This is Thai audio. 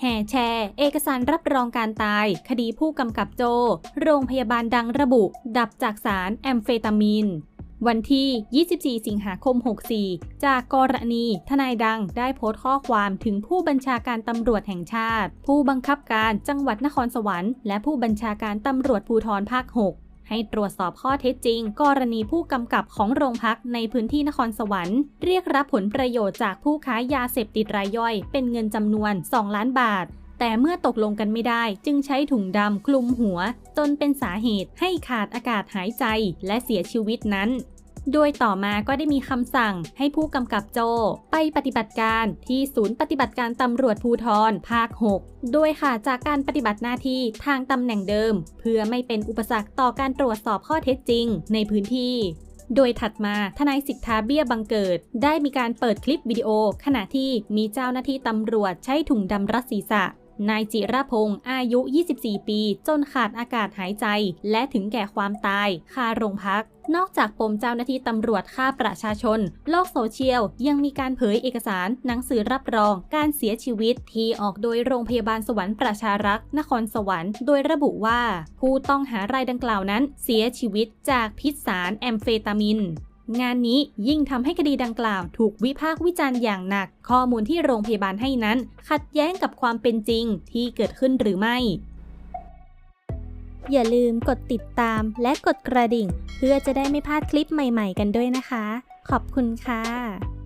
แห่แชร์ เอกสารรับรองการตาย คดีผู้กำกับโจ โรงพยาบาลดังระบุ ดับจากสารแอมเฟตามีนวันที่ 24 สิงหาคม 64 จากกรณี ทนายดังได้โพสต์ข้อความถึงผู้บัญชาการตำรวจแห่งชาติ ผู้บังคับการจังหวัดนครสวรรค์ และผู้บัญชาการตำรวจภูธรภาค 6 ให้ตรวจสอบข้อเท็จจริง กรณีผู้กำกับของโรงพักในพื้นที่นครสวรรค์ เรียกรับผลประโยชน์จากผู้ค้ายาเสพติดรายย่อย เป็นเงินจำนวน 2 ล้านบาท แต่เมื่อตกลงกันไม่ได้จึงใช้ถุงดำคลุมหัว จนเป็นสาเหตุให้ขาดอากาศหายใจและเสียชีวิตนั้น โดยต่อมาก็ได้มีคำสั่งให้ผู้กำกับโจ ไปปฏิบัติการที่ศูนย์ปฏิบัติการตำรวจภูทรภาค 6 โดยขาดจากการปฏิบัติหน้าที่ทางตำแหน่งเดิม เพื่อไม่เป็นอุปสรรคต่อการตรวจสอบข้อเท็จจริง ในพื้นที่โดยถัดมาทนายสิทธาเบี้ยบังเกิด ได้มีการเปิดคลิปวิดีโอ ขณะที่มีเจ้าหน้าที่ตำรวจใช้ถุงดำรัดศีรษะ นายจิรพงศ์อายุ 24 ปี จนขาดอากาศหายใจ และถึงแก่ความตาย คาโรงพัก นอกจากปมเจ้าหน้าที่ตำรวจฆ่าประชาชน โลกโซเชียล ยังมีการเผยเอกสาร หนังสือรับรอง การเสียชีวิต ที่ออกโดยโรงพยาบาลสวรรค์ประชารักษ์ นครสวรรค์ โดยระบุว่า ผู้ต้องหารายดังกล่าวนั้น เสียชีวิตจากพิษสารแอมเฟตามิน งานนี้ยิ่งทำให้คดีดังกล่าว ถูกวิพากษ์วิจารณ์อย่างหนัก ข้อมูลที่โรงพยาบาลให้นั้น ขัดแย้งกับความเป็นจริงที่เกิดขึ้นหรือไม่ อย่าลืมกดติดตามและกดกระดิ่ง เพื่อจะได้ไม่พลาดคลิปใหม่ ๆ กันด้วยนะคะ ขอบคุณค่ะ